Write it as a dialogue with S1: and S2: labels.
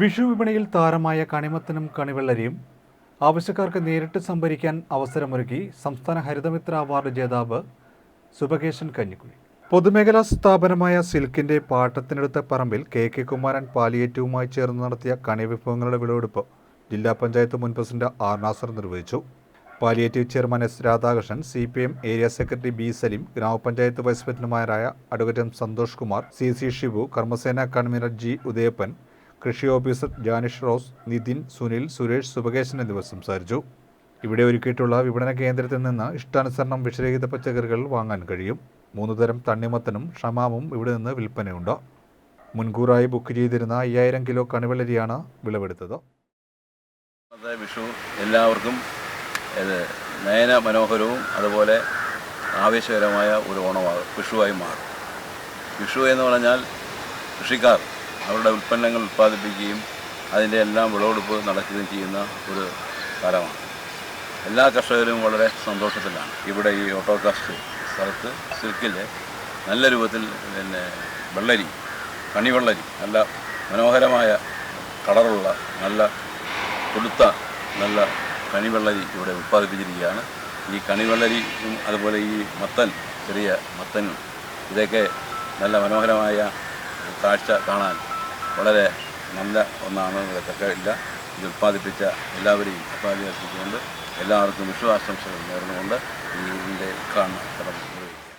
S1: വിഷു വിപണിയിൽ താരമായ കണിമത്തനും കണിവെള്ളരിയും ആവശ്യക്കാർക്ക് നേരിട്ട് സംഭരിക്കാൻ അവസരമൊരുക്കി സംസ്ഥാന ഹരിതമിത്ര അവാർഡ് ജേതാവ് സുബകേശൻ കഞ്ഞിക്കുഴി. പൊതുമേഖലാ സ്ഥാപനമായ സിൽക്കിന്റെ പാട്ടത്തിനെടുത്ത പറമ്പിൽ കെ കെ കുമാരൻ പാലിയേറ്റവുമായി ചേർന്ന് നടത്തിയ കണിവിഭവങ്ങളുടെ വിളവെടുപ്പ് ജില്ലാ പഞ്ചായത്ത് മുൻ പ്രസിഡന്റ് ആർ നാസർ നിർവഹിച്ചു. Palliative chairman S Radhakrishnan C P M area secretary B Saleem grama panchayat vice പ്രസിഡന്റുമാരായ advocate Santhosh Kumar C C Shibu കർമ്മസേന കൺവീനർ ജി ഉദയപ്പൻ കൃഷി ഓഫീസർ ജാനിഷ് റോസ് നിതിൻ സുനിൽ സുരേഷ് സുബകേശൻ എന്നിവർ സംസാരിച്ചു. ഇവിടെ ഒരുക്കിയിട്ടുള്ള വിപണന കേന്ദ്രത്തിൽ നിന്ന് ഇഷ്ടാനുസരണം വിഷരഹിത പച്ചക്കറികൾ വാങ്ങാൻ കഴിയും. മൂന്ന് തരം തണ്ണിമത്തനും ഷമാമും ഇവിടെ നിന്ന് വിൽപ്പനയുണ്ട്. മുൻകൂറായി ബുക്ക് ചെയ്തിരുന്ന അയ്യായിരം കിലോ കണിവെള്ളരിയാണ് വിളവെടുത്തത്.
S2: വിഷു. എല്ലാവർക്കും നയന മനോഹരവും അതുപോലെ ആവേശകരമായ ഒരു ഓണമാകും വിഷുവായി മാറും. വിഷു എന്ന് പറഞ്ഞാൽ കൃഷിക്കാർ അവരുടെ ഉൽപ്പന്നങ്ങൾ ഉൽപ്പാദിപ്പിക്കുകയും അതിന്റെ എല്ലാം വിളവെടുപ്പ് നടക്കുകയും ചെയ്യുന്ന ഒരു കാലമാണ്. എല്ലാ കർഷകരും വളരെ സന്തോഷത്തിലാണ്. ഇവിടെ ഈ ഓട്ടോകാസ്റ്റ് സ്ഥലത്ത് സിൽക്കിൽ നല്ല രൂപത്തിൽ പിന്നെ വെള്ളരി കണിവെള്ളരി നല്ല മനോഹരമായ കളറുള്ള നല്ല കൊടുത്ത നല്ല കണിവെള്ളരി ഇവിടെ ഉൽപ്പാദിപ്പിച്ചിരിക്കുകയാണ് ഈ കണിവെള്ളരിയും അതുപോലെ ഈ മത്തൻ ചെറിയ മത്തനും ഇതൊക്കെ നല്ല മനോഹരമായ കാഴ്ച കാണാൻ വളരെ നല്ല ഒന്നാണ് ഇല്ല. ഇത് ഉൽപ്പാദിപ്പിച്ച എല്ലാവരെയും ഉൽപ്പാദിപ്പിച്ചുകൊണ്ട് എല്ലാവർക്കും വിശ്വാസംശകൾ നേർന്നുകൊണ്ട് ഈ ഇതിന്റെ ഉദ്ഘാടനം നിർവഹിക്കും